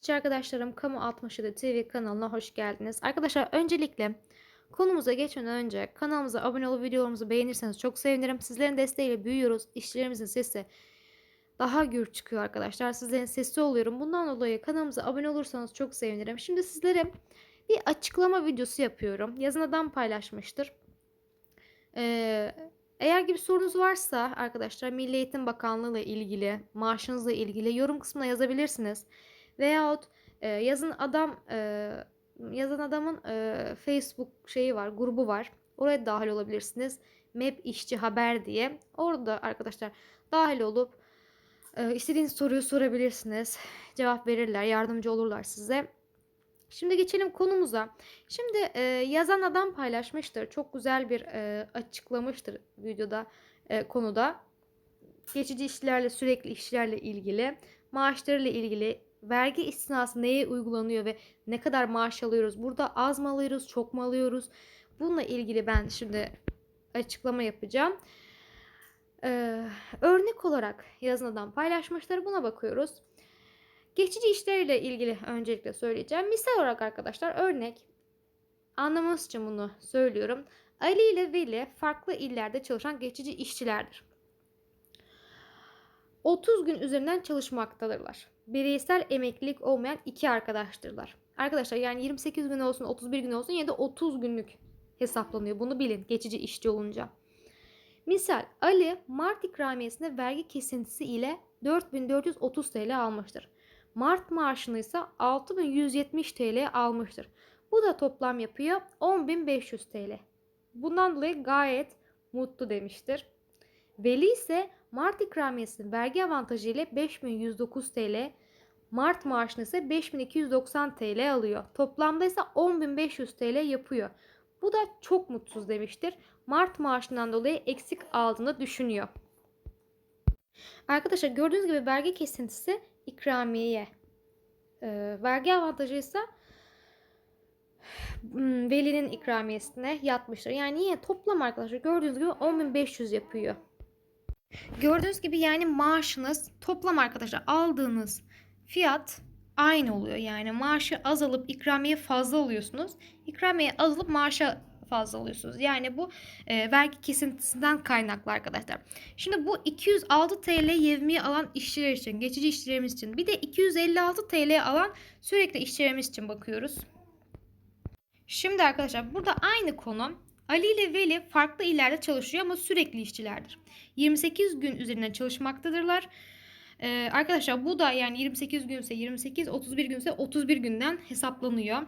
Hiç arkadaşlarım Kamu 67 TV kanalına hoş geldiniz. Arkadaşlar öncelikle konumuza geçmeden önce kanalımıza abone olup videolarımızı beğenirseniz çok sevinirim. Sizlerin desteğiyle büyüyoruz. İşçilerimizin sesi daha gür çıkıyor arkadaşlar. Sizlerin sesi oluyorum. Bundan dolayı kanalımıza abone olursanız çok sevinirim. Şimdi sizlere bir açıklama videosu yapıyorum. Yazın adam paylaşmıştır. Ee, eğer gibi sorunuz varsa arkadaşlar Milli Eğitim Bakanlığı ile ilgili, maaşınızla ilgili yorum kısmına yazabilirsiniz. Veyahut e, yazın adam e, yazan adamın e, Facebook şeyi var, grubu var. Oraya dahil olabilirsiniz. MEP işçi haber diye. Orada arkadaşlar dahil olup e, istediğiniz soruyu sorabilirsiniz. Cevap verirler, yardımcı olurlar size. Şimdi geçelim konumuza. Şimdi e, yazan adam paylaşmıştır. Çok güzel bir e, açıklamıştır videoda e, konuda. Geçici işlerle sürekli işlerle ilgili, maaşlarıyla ilgili vergi istinası neye uygulanıyor ve ne kadar maaş alıyoruz? Burada az mı alıyoruz, çok mu alıyoruz? Bununla ilgili ben şimdi açıklama yapacağım. Ee, örnek olarak yazın adam paylaşmışlar. Buna bakıyoruz. Geçici işlerle ilgili öncelikle söyleyeceğim. Misal olarak arkadaşlar örnek anlamanız için bunu söylüyorum. Ali ile Veli farklı illerde çalışan geçici işçilerdir. 30 gün üzerinden çalışmaktadırlar. Bireysel emeklilik olmayan iki arkadaştırlar. Arkadaşlar yani 28 gün olsun 31 gün olsun ya da 30 günlük hesaplanıyor. Bunu bilin geçici işçi olunca. Misal Ali Mart ikramiyesinde vergi kesintisi ile 4430 TL almıştır. Mart maaşını ise 6170 TL almıştır. Bu da toplam yapıyor 10500 TL. Bundan dolayı gayet mutlu demiştir. Veli ise Mart ikramiyesinin vergi avantajı ile 5109 TL, Mart maaşını ise 5290 TL alıyor. Toplamda ise 10500 TL yapıyor. Bu da çok mutsuz demiştir. Mart maaşından dolayı eksik aldığını düşünüyor. Arkadaşlar gördüğünüz gibi vergi kesintisi ikramiyeye. Ee, vergi avantajı ise hmm, velinin ikramiyesine yatmıştır. Yani yine toplam arkadaşlar gördüğünüz gibi 10.500 yapıyor. Gördüğünüz gibi yani maaşınız toplam arkadaşlar aldığınız fiyat aynı oluyor. Yani maaşı azalıp ikramiye fazla alıyorsunuz. İkramiye azalıp maaşa fazla alıyorsunuz. Yani bu e, vergi kesintisinden kaynaklı arkadaşlar. Şimdi bu 206 TL yevmiye alan işçiler için, geçici işçilerimiz için. Bir de 256 TL alan sürekli işçilerimiz için bakıyoruz. Şimdi arkadaşlar burada aynı konu Ali ile Veli farklı illerde çalışıyor ama sürekli işçilerdir. 28 gün üzerine çalışmaktadırlar. Ee, arkadaşlar bu da yani 28 günse 28, 31 günse 31 günden hesaplanıyor.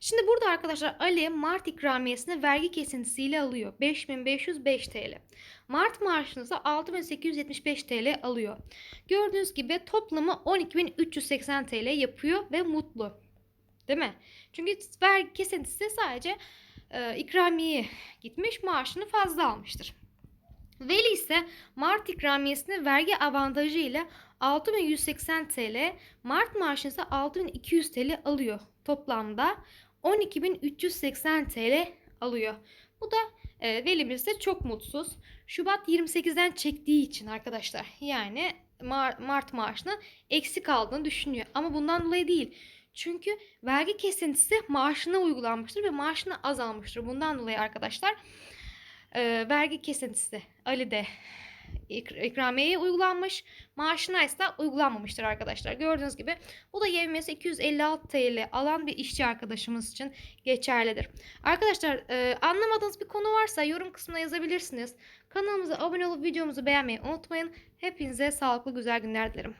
Şimdi burada arkadaşlar Ali Mart ikramiyesini vergi kesintisiyle alıyor. 5505 TL. Mart maaşını ise 6875 TL alıyor. Gördüğünüz gibi toplamı 12380 TL yapıyor ve mutlu. Değil mi? Çünkü vergi kesintisi sadece e, ikramiye gitmiş maaşını fazla almıştır. Veli ise Mart ikramiyesini vergi avantajı ile 6180 TL, Mart maaşını ise 6200 TL alıyor. Toplamda 12380 TL alıyor. Bu da e, velimiz de çok mutsuz. Şubat 28'den çektiği için arkadaşlar yani Mar- Mart maaşını eksik aldığını düşünüyor. Ama bundan dolayı değil. Çünkü vergi kesintisi maaşına uygulanmıştır ve maaşına azalmıştır. Bundan dolayı arkadaşlar e, vergi kesintisi Ali'de ikramiyeye uygulanmış. Maaşına ise uygulanmamıştır arkadaşlar. Gördüğünüz gibi bu da yevmiyesi 256 TL alan bir işçi arkadaşımız için geçerlidir. Arkadaşlar e, anlamadığınız bir konu varsa yorum kısmına yazabilirsiniz. Kanalımıza abone olup videomuzu beğenmeyi unutmayın. Hepinize sağlıklı güzel günler dilerim.